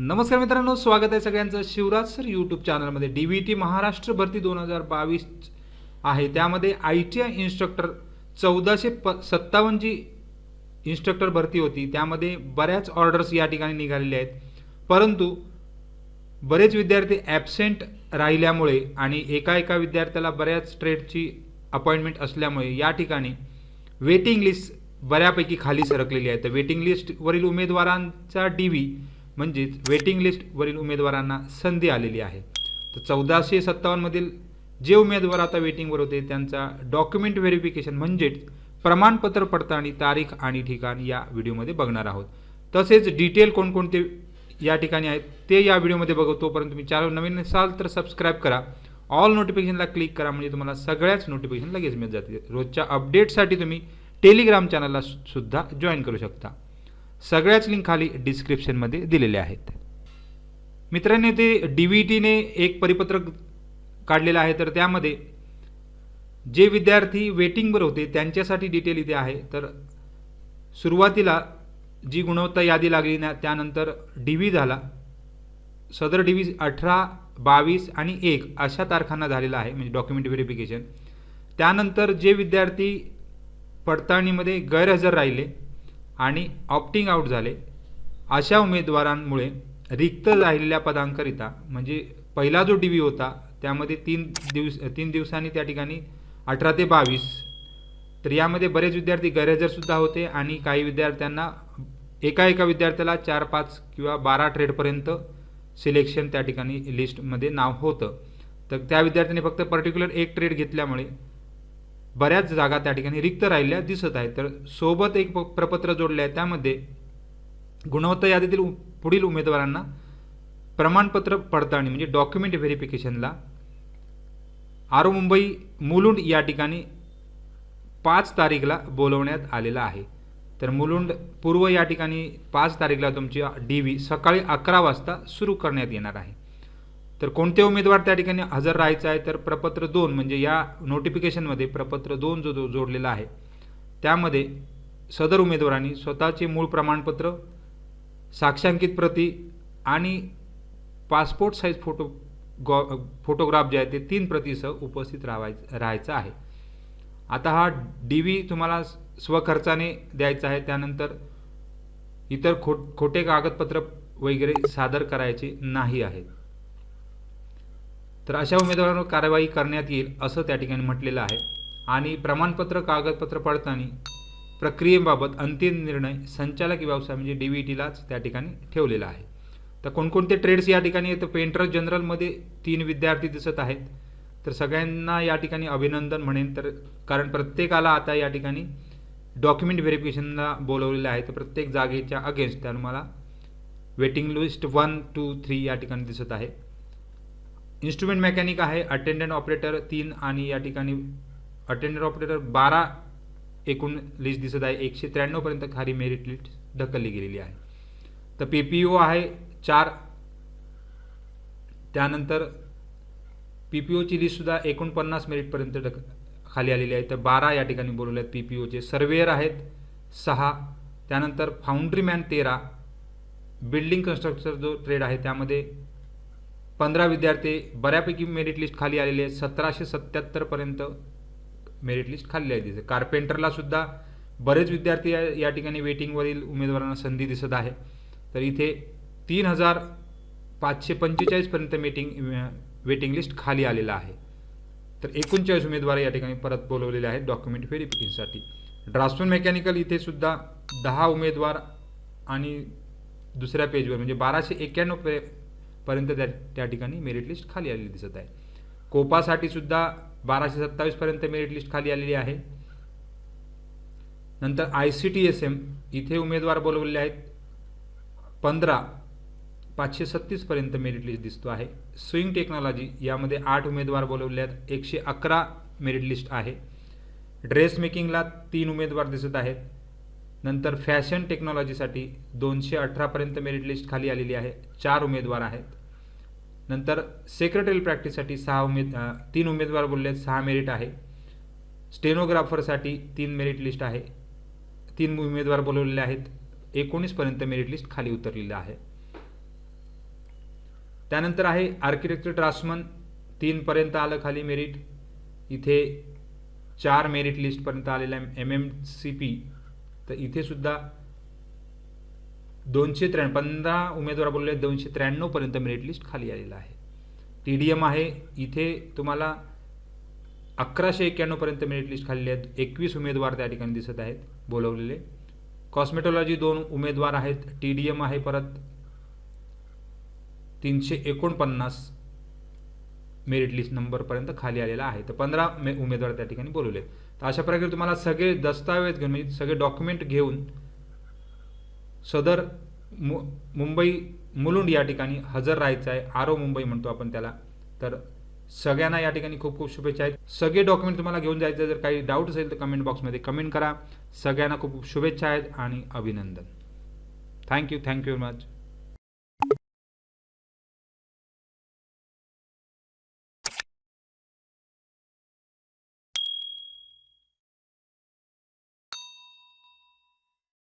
नमस्कार मित्रांनो स्वागत आहे सगळ्यांचं. शिवराज सर यूट्यूब चॅनलमध्ये डी व्ही टी महाराष्ट्र भरती दोन हजार बावीस आहे. त्यामध्ये आय टी आय इन्स्ट्रक्टर चौदाशे प सत्तावन्न जी इन्स्ट्रक्टर भरती होती. त्यामध्ये बऱ्याच ऑर्डर्स या ठिकाणी निघालेल्या आहेत. परंतु बरेच विद्यार्थी ॲबसेंट राहिल्यामुळे आणि एका एका विद्यार्थ्याला बऱ्याच ट्रेडची अपॉइंटमेंट असल्यामुळे या ठिकाणी वेटिंग लिस्ट बऱ्यापैकी खाली सरकलेली आहे. तर वेटिंग लिस्टवरील उमेदवारांचा डी व्ही म्हणजेच वेटिंग लिस्टवरील उमेदवारांना संधी आलेली आहे. तर चौदाशे सत्तावन्नमधील जे उमेदवार आता वेटिंगवर होते त्यांचा डॉक्युमेंट व्हेरिफिकेशन म्हणजेच प्रमाणपत्र पडताळणी तारीख आणि ठिकाण या व्हिडिओमध्ये बघणार आहोत. तसेच डिटेल कोणकोणते या ठिकाणी आहेत ते या व्हिडिओमध्ये बघू. तोपर्यंत तुम्ही चॅनल नवीन असाल तर सबस्क्राईब करा. ऑल नोटिफिकेशनला क्लिक करा म्हणजे तुम्हाला सगळ्याच नोटिफिकेशन लगेच मिळत जातील. रोजच्या अपडेटसाठी तुम्ही टेलिग्राम चॅनलला सुद्धा जॉईन करू शकता. सगळ्याच लिंक खाली डिस्क्रिप्शनमध्ये दिलेले आहेत. मित्रांनो ते डी व्ही टीने एक परिपत्रक काढलेलं आहे तर त्यामध्ये जे विद्यार्थी वेटिंगवर होते त्यांच्यासाठी डिटेल इथे आहे. तर सुरुवातीला जी गुणवत्ता यादी लागली ना त्यानंतर डी व्ही झाला. सदर डी व्ही अठरा बावीस आणि एक अशा तारखांना झालेला आहे म्हणजे डॉक्युमेंट व्हेरिफिकेशन त्यानंतर जे विद्यार्थी पडताळणीमध्ये गैरहजर राहिले आणि ऑप्टिंग आऊट झाले. अशा उमेदवारांमुळे रिक्त राहिलेल्या पदांकरिता म्हणजे पहिला जो डी व्ही होता त्यामध्ये तीन दिवस तीन दिवसांनी त्या ठिकाणी अठरा ते बावीस. तर यामध्ये बरेच विद्यार्थी गैरहजरसुद्धा होते आणि काही विद्यार्थ्यांना एका एका विद्यार्थ्याला चार पाच किंवा बारा ट्रेडपर्यंत सिलेक्शन त्या ठिकाणी लिस्टमध्ये नाव होतं. तर त्या विद्यार्थ्यांनी फक्त पर्टिक्युलर एक ट्रेड घेतल्यामुळे बऱ्याच जागा त्या ठिकाणी रिक्त राहिल्या दिसत आहेत. तर सोबत एक प- प्रपत्र जोडले आहे. त्यामध्ये गुणवत्ता यादीतील पुढील उमेदवारांना प्रमाणपत्र पडताळणी म्हणजे डॉक्युमेंट व्हेरिफिकेशनला आरो मुंबई मुलुंड या ठिकाणी पाच तारीखला बोलवण्यात आलेला आहे. तर मुलुंड पूर्व या ठिकाणी पाच तारीखला तुमची डी व्ही सकाळी अकरा वाजता सुरू करण्यात येणार आहे. तर कोणते उमेदवार त्या ठिकाणी हजर राहायचं आहे? तर प्रपत्र दोन म्हणजे या नोटिफिकेशनमध्ये प्रपत्र दोन जो जो जोडलेला आहे त्यामध्ये सदर उमेदवारांनी स्वतःचे मूळ प्रमाणपत्र साक्षांकित प्रती आणि पासपोर्ट साईज फोटो गॉ फोटोग्राफ जे आहे ते तीन प्रतीसह उपस्थित राहायचं राहायचं आहे. आता हा डी व्ही तुम्हाला स्वखर्चाने द्यायचा आहे. त्यानंतर इतर खो खोटे कागदपत्र वगैरे सादर करायचे नाही आहेत. तर अशा उमेदवारांवर कारवाई करण्यात येईल असं त्या ठिकाणी म्हटलेलं आहे. आणि प्रमाणपत्र कागदपत्र पडताना प्रक्रियेबाबत अंतिम निर्णय संचालक व्यवसाय म्हणजे डी व्ही टीलाच त्या ठिकाणी ठेवलेला आहे. तर कोणकोणते ट्रेड्स या ठिकाणी तर पेंटर जनरलमध्ये तीन विद्यार्थी दिसत आहेत. तर सगळ्यांना या ठिकाणी अभिनंदन म्हणेन. तर कारण प्रत्येकाला आता या ठिकाणी डॉक्युमेंट व्हेरिफिकेशनला बोलवलेलं आहे. तर प्रत्येक जागेच्या अगेन्स्ट त्या मला waiting list one two three या ठिकाणी दिसत आहे. इन्स्ट्रुमेंट मेकॅनिक आहे अटेंडंट ऑपरेटर तीन आणि या ठिकाणी अटेंडंट ऑपरेटर बारा एकूण लिस्ट दिसत आहे. एकशे त्र्याण्णवपर्यंत खाली मेरिट लिस्ट ढकलली गेलेली आहे. तर पी पी ओ आहे चार. त्यानंतर पी पी ओची लिस्टसुद्धा एकोणपन्नास मेरिटपर्यंत ढक खाली आलेली आहे. तर बारा या ठिकाणी बोलवले आहेत पी पी ओचे सर्वेअर आहेत सहा. त्यानंतर फाउंड्रीमॅन तेरा. बिल्डिंग कन्स्ट्रक्टर जो ट्रेड आहे त्यामध्ये पंधरा विद्यार्थी बऱ्यापैकी मेरिट लिस्ट खाली आलेले सतराशे सत्याहत्तरपर्यंत मेरिट लिस्ट खाली आहे दिसते कार्पेंटरला सुद्धा बरेच विद्यार्थी या या ठिकाणी वेटिंगवरील उमेदवारांना संधी दिसत आहे. तर इथे तीन हजार पाचशे पंचेचाळीसपर्यंत मीटिंग वेटिंग लिस्ट खाली आलेला आहे. तर एकोणचाळीस उमेदवार या ठिकाणी परत बोलवलेले आहेत डॉक्युमेंट व्हेरिफिकेशनसाठी ड्राफ्टमॅन मेकॅनिकल इथे सुद्धा दहा उमेदवार आणि दुसऱ्या पेजवर म्हणजे बाराशे एक्क्याण्णव पे पर्यंत त्या त्या ठिकाणी मेरिट लिस्ट खाली आलेली दिसत आहे. कोपासाठी सुद्धा बाराशे सत्तावीसपर्यंत मेरिट लिस्ट खाली आलेली आहे. नंतर I C T S M इथे उमेदवार बोलवलेले आहेत. पंधरा पाचशे सत्तीसपर्यंत मेरिट लिस्ट दिसतो आहे. स्विंग टेक्नॉलॉजी यामध्ये आठ उमेदवार बोलवले आहेत. एकशे अकरा मेरिट लिस्ट आहे. ड्रेस मेकिंगला तीन उमेदवार दिसत आहेत. नंतर फॅशन टेक्नॉलॉजीसाठी दोनशे अठरापर्यंत मेरिट लिस्ट खाली आलेली आहे. चार उमेदवार आहेत. नंतर सेक्रेटरी प्रॅक्टिससाठी सहा उमेद तीन उमेदवार बोलले सहा मेरिट आहे. स्टेनोग्राफरसाठी तीन मेरिट लिस्ट आहे. तीन उमेदवार बोलवलेले आहेत. एकोणीसपर्यंत मेरिट लिस्ट खाली उतरलेलं आहे. त्यानंतर आहे आर्किटेक्चर ड्राफ्ट्समन तीनपर्यंत आलं खाली मेरिट इथे चार मेरिट लिस्टपर्यंत आलेलं आहे. एम एम सी पी तर इथे सुद्धा दोनशे त्र्याण्णव पंधरा उमेदवार बोलले दोनशे त्र्याण्णवपर्यंत मेरिट लिस्ट खाली आलेलं आहे. टी डी एम आहे इथे तुम्हाला अकराशे एक्क्याण्णवपर्यंत मेरिट लिस्ट खाल्ली आहेत. एकवीस उमेदवार त्या ठिकाणी दिसत आहेत बोलवलेले. कॉस्मेटॉलॉजी दोन उमेदवार आहेत टी डी एम आहे परत. तीनशे एकोणपन्नास. मेरिट लिस्ट नंबरपर्यंत खाली आलेला आहे. तर पंधरा मे उमेदवार त्या ठिकाणी बोलवले. तर अशा प्रकारे तुम्हाला सगळे दस्तावेज घेऊन म्हणजे सगळे डॉक्युमेंट घेऊन सदर मु मुंबई मुलुंड या ठिकाणी हजर राहायचं आहे. आरो मुंबई म्हणतो आपण त्याला. तर सगळ्यांना या ठिकाणी खूप खूप शुभेच्छा आहेत. सगळे डॉक्युमेंट तुम्हाला घेऊन जायचं जर काही डाऊट असेल तर कमेंट बॉक्समध्ये कमेंट करा. सगळ्यांना खूप खूप शुभेच्छा आहेत आणि अभिनंदन. Thank you thank you very much